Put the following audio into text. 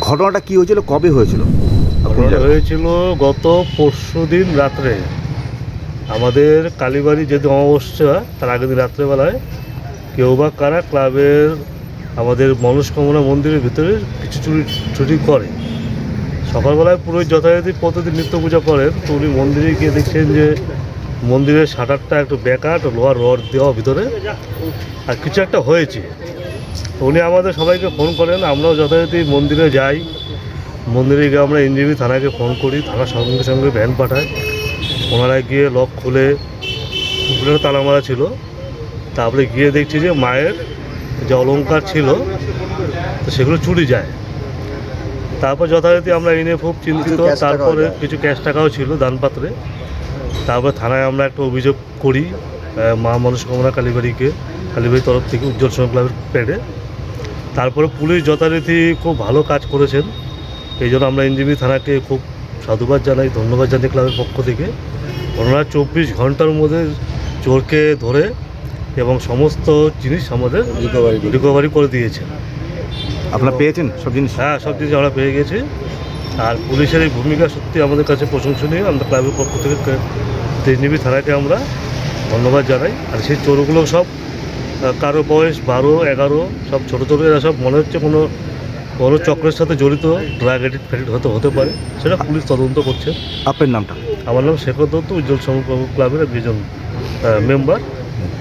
ঘটনাটা কি হয়েছিল? কবে হয়েছিল? হয়েছিল গত পরশু দিন রাত্রে। আমাদের কালীবাড়ি যেদিন অমাবস্যা তার আগের দিন রাত্রেবেলায় কেউ বা কারা ক্লাবের আমাদের মনস্কামনা মন্দিরের ভিতরে কিছু চুরি চুরি করে। সকালবেলায় পুরো যথারীতি প্রতিদিন নিত্য পূজা করেন তো উনি মন্দিরে গিয়ে দেখছেন যে মন্দিরের শাটারটা একটু বেকার লোহার রড দেওয়া ভিতরে। আর কিছু একটা হয়েছে। উনি আমাদের সবাইকে ফোন করেন আমরাও যথারীতি মন্দিরে যাই। মন্দিরে গিয়ে আমরা এনজিবি থানাকে ফোন করি থানার সঙ্গে সঙ্গে ভ্যান পাঠায়। ওনারা গিয়ে লক খুলে পুকুরের তালা মারা ছিল। তারপরে গিয়ে দেখছি যে মায়ের যে অলঙ্কার ছিল তো সেগুলো চুরি যায়। তারপর যথারীতি আমরা এনে খুব চিন্তিত। তারপরে কিছু ক্যাশ টাকাও ছিল দানপাত্রে। তারপর থানায় আমরা একটা অভিযোগ করি মা মনস্কামনা কালীবাড়িকে। কালীবাড়ির তরফ থেকে উজ্জ্বল সংঘ ক্লাবের প্যাডে। তারপরে পুলিশ যথারীতি খুব ভালো কাজ করেছেন। এই জন্য আমরা এনজিবি থানাকে খুব সাধুবাদ জানাই ধন্যবাদ জানাই ক্লাবের পক্ষ থেকে। ওনারা চব্বিশ ঘণ্টার মধ্যে চোরকে ধরে এবং সমস্ত জিনিস আমাদের রিকভারি রিকভারি করে দিয়েছে। আপনারা পেয়েছেন সব জিনিস? হ্যাঁ সব জিনিস আমরা পেয়ে গেছি। আর পুলিশের এই ভূমিকা সত্যি আমাদের কাছে প্রশংসনীয়। আমরা ক্লাবের পক্ষ থেকে তেজনিবি থানাকে আমরা ধন্যবাদ জানাই। আর সেই চোরগুলো সব কারও বয়স বারো এগারো সব ছোটো ছোটো এরা সব মনে হচ্ছে কোনো বড় চক্রের সাথে জড়িত ড্রাগ এডিক্ট ফ্যাডিক্ট হতে হতে পারে। সেটা পুলিশ তদন্ত করছে। আপনার নামটা? আমার নাম শেখর দত্ত উজ্জ্বল সংঘ ক্লাবের একজন মেম্বার